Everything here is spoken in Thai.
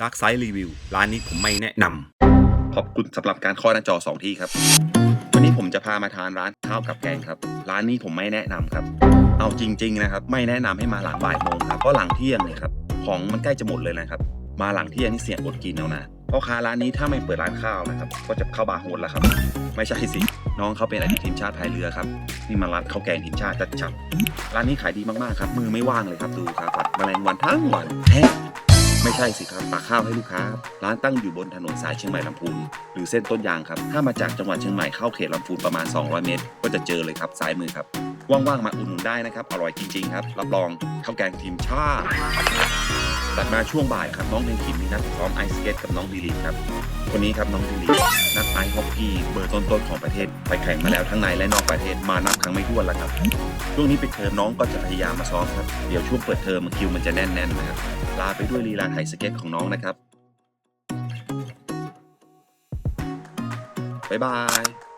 Dark Side Review ร้านนี้ผมไม่แนะนำขอบคุณสำหรับการข้อหน้าจอ 2 ที่ครับ วันนี้ผมจะพามาทานร้านข้าวกับแกงครับ ร้านนี้ผมไม่แนะนำครับ เอาจริง ๆ นะครับ ไม่แนะนำให้มาหลังบ่ายโมงครับเพราะหลังเที่ยงเนี่ยครับของมันใกล้จะหมดเลยนะครับ มาหลังเที่ยงนี่เสี่ยงอดกินเอานะพ่อค้าร้านนี้ถ้าไม่เปิดร้านข้าวนะครับ ก็จะเข้าบาร์โฮสแล้วครับ ไม่ใช่สิ น้องเขาเป็นอดีตทีมชาติพายเรือครับ นี่มาร้านข้าวแกงทีมชาติจัดจับร้านนี้ขายดีมากๆครับ มือไม่ว่างเลยครับ ดูครับผัดแมลงวันทั้งวันแท้ ไม่ใช่สิครับตักข้าวให้ลูกค้า ร้านตั้งอยู่บนถนนสายเชียงใหม่ลำพูนหรือเส้นต้นยางครับ ถ้ามาจากจังหวัดเชียงใหม่เข้าเขตลำพูนประมาณ 200 เมตร ก็จะเจอเลยครับซ้ายมือครับ ว่างๆมาอุดหนุนได้นะครับ อร่อยจริงๆครับ รับรองข้าวแกงทีมชาติ ตัดมาช่วงบ่ายครับน้องเนขิมมีนัดซ้อมไอสเก็ตกับน้องดีลีครับคนนี้ครับน้องดีลีนักไอซ์ฮอกกี้เบอร์ต้นๆของประเทศไปแข่งมาแล้วทั้งในและนอกประเทศมานับครั้งไม่ถ้วนแล้วครับช่วงนี้ปิดเทอมน้องก็จะพยายามมาซ้อมครับเดี๋ยวช่วงเปิดเทอมคิวมันจะแน่นๆนะครับลาไปด้วยลีลาไถสเก็ตของน้องนะครับบ๊ายบาย